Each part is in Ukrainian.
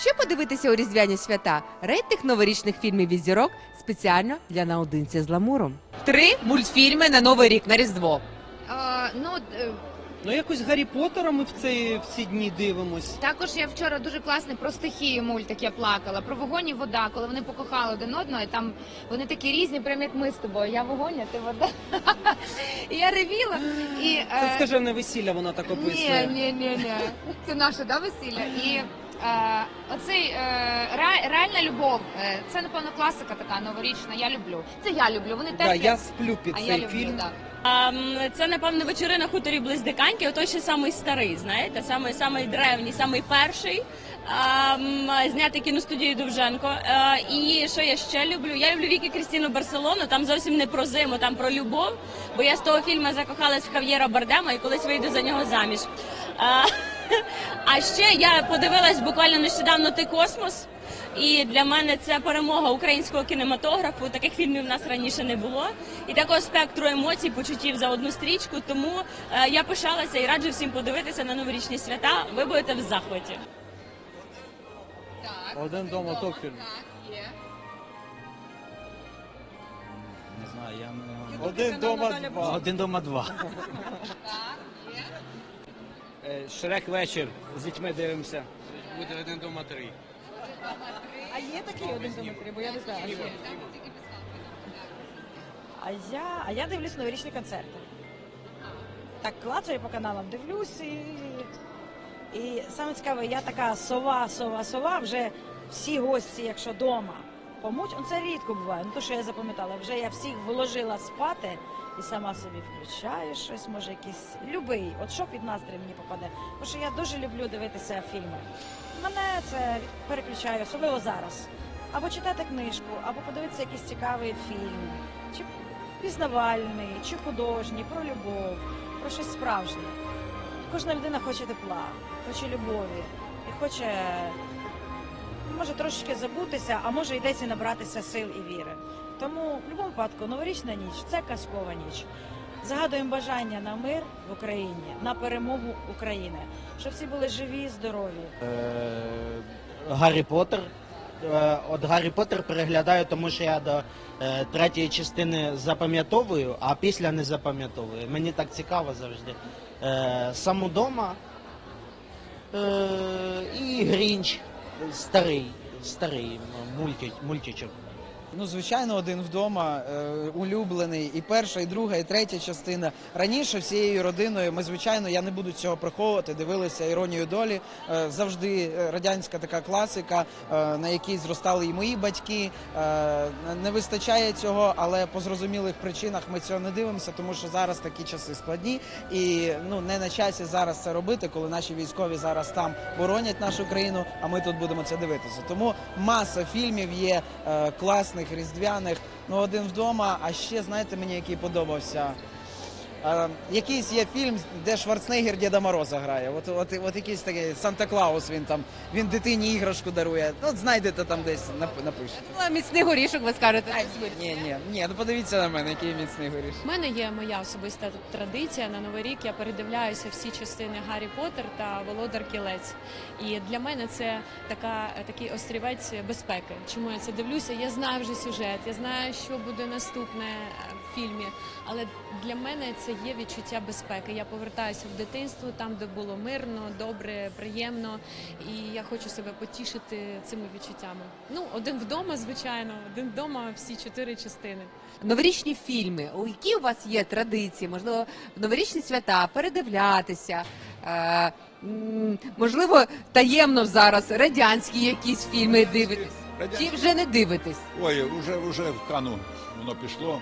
Що подивитися у різдвяні свята? Рейтинг новорічних фільмів від зірок спеціально для наодинці з ламуром. Три мультфільми на новий рік на різдво. А, ну е, Ну якось Гаррі Поттера ми в ці, в ці дні дивимось. також я вчора дуже класний про стихію мультик я плакала. Про вогонь і вода, коли вони покохали один одного, і там вони такі різні, прям як ми з тобою. Я вогонь, а ти вода. І я ревіла. І, Це е, скажене весілля, вона так Ні, описує. ні, ні, ні. Це наше да, весілля. І оцей е, реальна любов. Е, це напевно класика така новорічна. Я люблю. Це я люблю. Вони теж Да, я сплю під а цей я люблю. фільм. Да. Це, напевно, вечори на хуторі Близдиканьки, отой ще самий старий, знаєте, самий, самий древній, самий перший, а, м, знятий кіностудією Довженко. І що я ще люблю? Я люблю Вікі Крістіну Барселону, там зовсім не про зиму, там про любов, бо я з того фільму закохалась в Хав'єра Бардема і колись вийду за нього заміж. А, ще я подивилась буквально нещодавно «Ти космос. І для мене це перемога українського кінематографу. Таких фільмів в нас раніше не було. І такого спектру емоцій, почуттів за одну стрічку. Тому е, я пишалася і раджу всім подивитися на новорічні свята. Ви будете в захваті. Один дома топ фільм. Не знаю, я не Один дома два. один дома два. Е, Шрек вечір з дітьми дивимося. Буде один дома три. А є такий один дома три, бо я не знаю. А я, а я дивлюсь новорічні концерти. Так клацаю по каналам, дивлюсь і. І саме цікаве, я така сова, сова, сова, вже всі гості, якщо вдома помуть, ну це рідко буває. Ну то, що я запам'ятала, вже я всіх вложила спати і сама собі включаю щось, може якийсь любий, от що під настрій мені попаде. Тому що я дуже люблю дивитися фільми. Мене це переключає, особливо зараз. Або читати книжку, або подивитися якийсь цікавий фільм, чи пізнавальний, чи художній, про любов, про щось справжнє. Кожна людина хоче тепла, хоче любові і хоче, може, трошечки забутися, а може йдеться набратися сил і віри. Тому в будь-якому випадку новорічна ніч це казкова ніч. Загадуємо бажання на мир в Україні, на перемогу України, щоб всі були живі, і здорові. Е, Гаррі Поттер. Е, От Гаррі Поттер переглядаю, тому що я до е, третьої частини запам'ятовую, а після не запам'ятовую. Мені так цікаво завжди. Сам удома е, і Грінч старий, старий мультичок. Ну, звичайно, один вдома е, улюблений. І перша, і друга, і третя частина. Раніше всією родиною ми, звичайно, я не буду цього приховувати. Дивилися іронію долі. Е, завжди е, радянська така класика, на якій зростали і мої батьки. Не вистачає цього, але по зрозумілих причинах ми цього не дивимося, тому що зараз такі часи складні. І ну не на часі зараз це робити, коли наші військові зараз там боронять нашу країну, а ми тут будемо це дивитися. Тому маса фільмів є е, класних, різдвяних. Ну один вдома. А ще знаєте мені, який подобався. Е, якийсь є фільм, де Шварценеггер Діда Мороза грає. От, от, от якийсь такий Санта Клаус. Він там він дитині іграшку дарує. Ну, от знайдете там десь нап- напишете. Ну, міцний горішок, ви скажете. Ні, ні, ні, ну подивіться на мене, який міцний горіш. У мене є моя особиста традиція на новий рік. Я передивляюся всі частини Гаррі Поттер та Володар Кілець. І для мене це така такий острівець безпеки. Чому я це дивлюся? Я знаю вже сюжет, я знаю, що буде наступне е, фільмі. Але для мене це є відчуття безпеки. Я повертаюся в дитинство, там, де було мирно, добре, приємно, і я хочу себе потішити цими відчуттями. Ну, один вдома, звичайно, один вдома, всі чотири частини. Новорічні фільми. У які у вас є традиції? Можливо, новорічні свята передивлятися. Е, можливо, таємно зараз радянські якісь фільми дивитесь. Чи вже не дивитесь? Ой, вже, вже в кану воно пішло.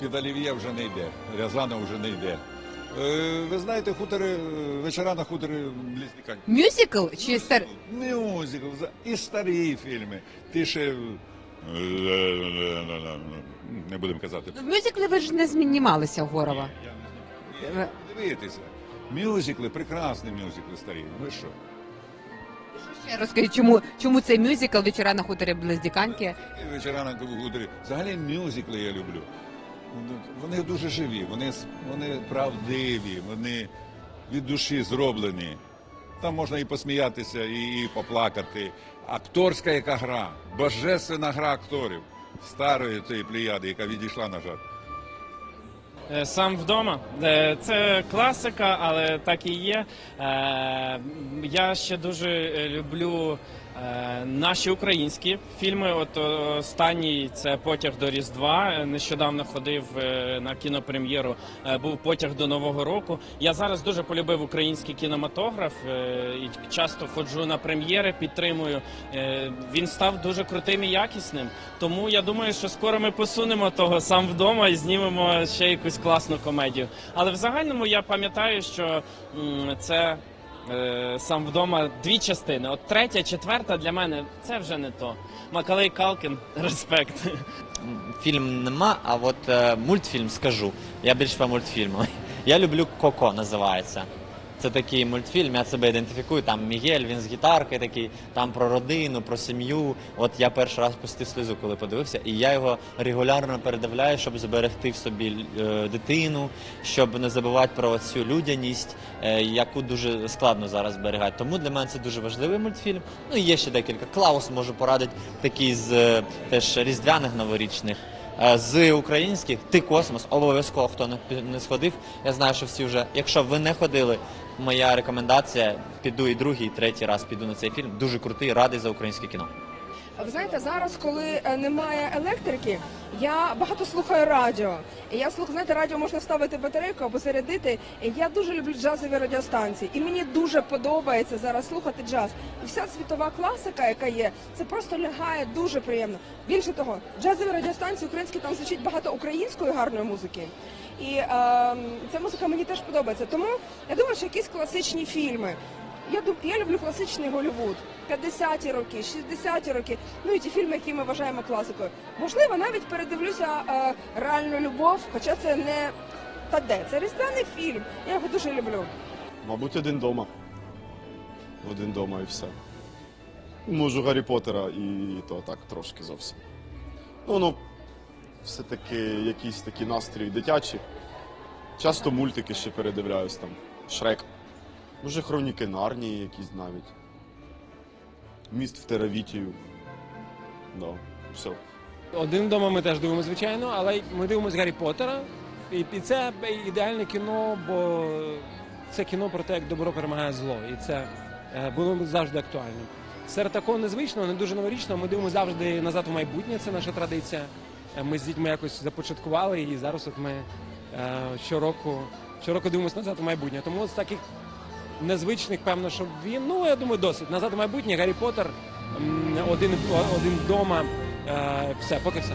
Під Олів'є вже не йде, Рязана вже не йде. Е, ви знаєте, хутори, е, вечора на хуторі Близнікань. Мюзикл чи стар... Мюзикл, і старі фільми. Ти ще. е, Не будемо казати. В мюзиклі ви ж не знімалися в Горова. Я не. Дивитися. Мюзикли, прекрасні мюзикли старі. Ви що? Ще розкажіть, чому, чому цей мюзикл вечора на хуторі Близдіканьки? І Вечора на хуторі. Взагалі мюзикли я люблю. Вони дуже живі, вони, вони правдиві, вони від душі зроблені. Там можна і посміятися, і, і поплакати. Акторська яка гра, божественна гра акторів старої цієї плеяди, яка відійшла, на жаль. Е, Сам вдома. Е, Це класика, але так і є. Е, Я ще дуже люблю наші українські фільми. От е, останній це Потяг до Різдва. Е, Нещодавно ходив е, на кінопрем'єру. е, Був потяг до Нового року. Я зараз дуже полюбив український кінематограф е, і часто ходжу на прем'єри, підтримую. Е, Він став дуже крутим і якісним. Тому я думаю, що скоро ми посунемо того сам вдома і знімемо ще якусь класну комедію. Але в загальному я пам'ятаю, що це е, сам вдома дві частини. От третя, четверта для мене це вже не то. Макалей Калкін, респект. Фільм нема, а от е, мультфільм скажу. Я більш по мультфільму. Я люблю Коко називається. Це такий мультфільм, я себе ідентифікую. Там Мігель, він з гітарки такий, там про родину, про сім'ю. От я перший раз пустив сльозу, коли подивився, і я його регулярно передивляю, щоб зберегти в собі е, дитину, щоб не забувати про цю людяність, е, яку дуже складно зараз зберігати. Тому для мене це дуже важливий мультфільм. Ну і є ще декілька. Клаус можу порадити такий з е, теж різдвяних новорічних. Е, З українських ти космос, обов'язково хто не сходив. Я знаю, що всі вже. Якщо ви не ходили, моя рекомендація піду і другий, і третій раз піду на цей фільм. Дуже крутий, радий за українське кіно. Ви знаєте, зараз, коли е, немає електрики, я багато слухаю радіо. І я слухаю, знаєте, радіо можна вставити батарейку або зарядити. І я дуже люблю джазові радіостанції. І мені дуже подобається зараз слухати джаз. І вся світова класика, яка є, це просто лягає дуже приємно. Більше того, джазові радіостанції українські там звучить багато української гарної музики. І е, ця музика мені теж подобається. Тому я думаю, що якісь класичні фільми. Я дум- я люблю класичний Голлівуд. 50-ті роки, 60-ті роки. Ну і ті фільми, які ми вважаємо класикою. Можливо, навіть передивлюся е, реальну любов, хоча це не та де. Це різдвяний фільм. Я його дуже люблю. Мабуть, один дома. Один дома і все. Можу Гаррі Поттера і то так трошки зовсім. Ну, ну, все-таки якісь такі настрої дитячі. Часто мультики ще передивляюсь там. Шрек. Може, хроніки Нарнії якісь навіть. Міст в Теравітію. Да, все. Один вдома ми теж дивимося, звичайно, але ми дивимося Гаррі Поттера. І, і це ідеальне кіно, бо це кіно про те, як добро перемагає зло. І це е, було завжди актуальним. Серед такого незвичного, не дуже новорічного, ми дивимося завжди назад у майбутнє, це наша традиція. Е, Ми з дітьми якось започаткували, і зараз от ми е, щороку, щороку дивимося назад у майбутнє. Тому з таких незвичних, певно, що він, ну я думаю, досить. Назад у майбутнє, Гаррі Поттер, один, один вдома. Е, все, поки все.